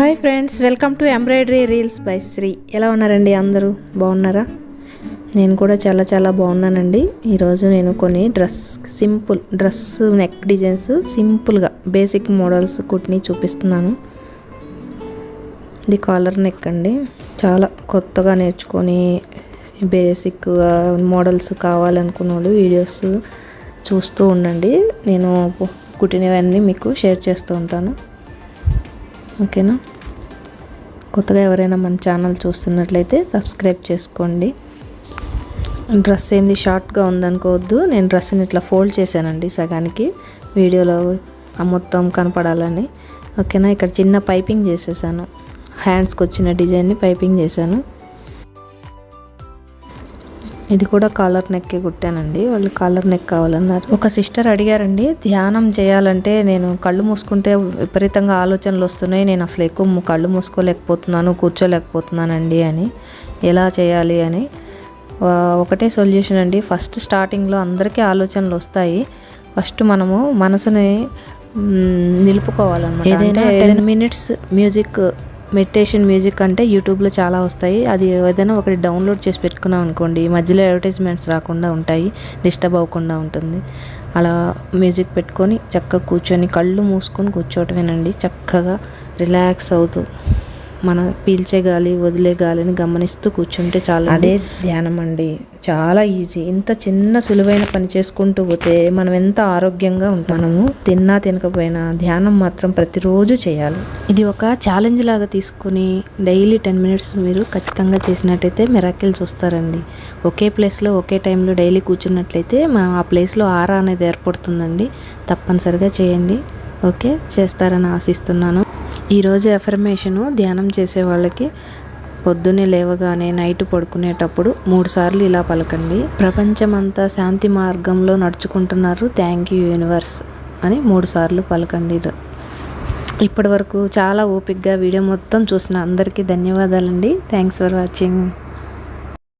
Hi friends welcome to embroidery reels by Shri. ఎలా ఉన్నారండి అందరూ? బాగున్నారా? నేను కూడా చాలా చాలా బాగున్నానండి. ఈరోజు నేను కొన్ని dress simple dress neck designs సింపుల్గా బేసిక్ మోడల్స్ కుట్టిని చూపిస్తున్నాను. ఇది కాలర్ నెక్ అండి. చాలా కొత్తగా నేర్చుకొని బేసిక్గా మోడల్స్ కావాలనుకున్న వాళ్ళు వీడియోస్ చూస్తూ ఉండండి. నేను కుట్టినవన్నీ మీకు షేర్ చేస్తూ ఉంటాను. ఓకేనా? కొత్తగా ఎవరైనా మన ఛానల్ చూస్తున్నట్లయితే సబ్స్క్రైబ్ చేసుకోండి. డ్రెస్ ఏంది షార్ట్గా ఉందనుకోవద్దు. నేను డ్రెస్ని ఇట్లా ఫోల్డ్ చేశానండి సగానికి. వీడియోలో మొత్తం కనపడాలని. ఓకేనా? ఇక్కడ చిన్న పైపింగ్ చేసేసాను. హ్యాండ్స్కి వచ్చిన డిజైన్ని పైపింగ్ చేశాను. ఇది కూడా కాలర్ నెక్కి కుట్టానండి. వాళ్ళు కాలర్ నెక్ కావాలన్నారు. ఒక సిస్టర్ అడిగారండి ధ్యానం చేయాలంటే నేను కళ్ళు మూసుకుంటే విపరీతంగా ఆలోచనలు వస్తున్నాయి. నేను అసలు ఎక్కువ కళ్ళు మూసుకోలేకపోతున్నాను కూర్చోలేకపోతున్నానండి అని. ఎలా చేయాలి అని. ఒకటే సొల్యూషన్ అండి. ఫస్ట్ స్టార్టింగ్లో అందరికీ ఆలోచనలు వస్తాయి. ఫస్ట్ మనము మనసుని నిలుపుకోవాలన్నమాట. ఏదైనా ten minutes music meditation music అంటే యూట్యూబ్లో చాలా వస్తాయి. అది ఏదైనా ఒకటి డౌన్లోడ్ చేసి పెట్టుకున్నాం అనుకోండి మధ్యలో అడ్వర్టైజ్మెంట్స్ రాకుండా ఉంటాయి డిస్టర్బ్ అవ్వకుండా ఉంటుంది. అలా మ్యూజిక్ పెట్టుకొని చక్కగా కూర్చొని కళ్ళు మూసుకొని కూర్చోవటమేనండి. చక్కగా రిలాక్స్ అవుతూ మనం పీల్చే గాలి వదిలే గాలిని గమనిస్తూ కూర్చుంటే చాలా అదే ధ్యానం అండి చాలా ఈజీ. ఇంత చిన్న సులువైన పని చేసుకుంటూ పోతే మనం ఎంత ఆరోగ్యంగా ఉంటాం. మనము తిన్నా తినకపోయినా ధ్యానం మాత్రం ప్రతిరోజు చేయాలి. ఇది ఒక ఛాలెంజ్ లాగా తీసుకుని డైలీ టెన్ మినిట్స్ మీరు ఖచ్చితంగా చేసినట్టయితే మెరాకిల్ చూస్తారండి. ఒకే ప్లేస్లో ఒకే టైంలో డైలీ కూర్చున్నట్లయితే మనం ఆ ప్లేస్లో ఆరా అనేది ఏర్పడుతుందండి. తప్పనిసరిగా చేయండి. ఓకే? చేస్తారని ఆశిస్తున్నాను. ఈరోజు ఎఫర్మేషను ధ్యానం చేసే వాళ్ళకి పొద్దున్నే లేవగానే నైట్ పడుకునేటప్పుడు మూడుసార్లు ఇలా పలకండి. ప్రపంచమంతా శాంతి మార్గంలో నడుచుకుంటున్నారు థ్యాంక్ యూ యూనివర్స్ అని మూడు సార్లు పలకండి. ఇప్పటి వరకు చాలా ఓపిక్గా వీడియో మొత్తం చూసిన అందరికీ ధన్యవాదాలండి. Thanks for watching.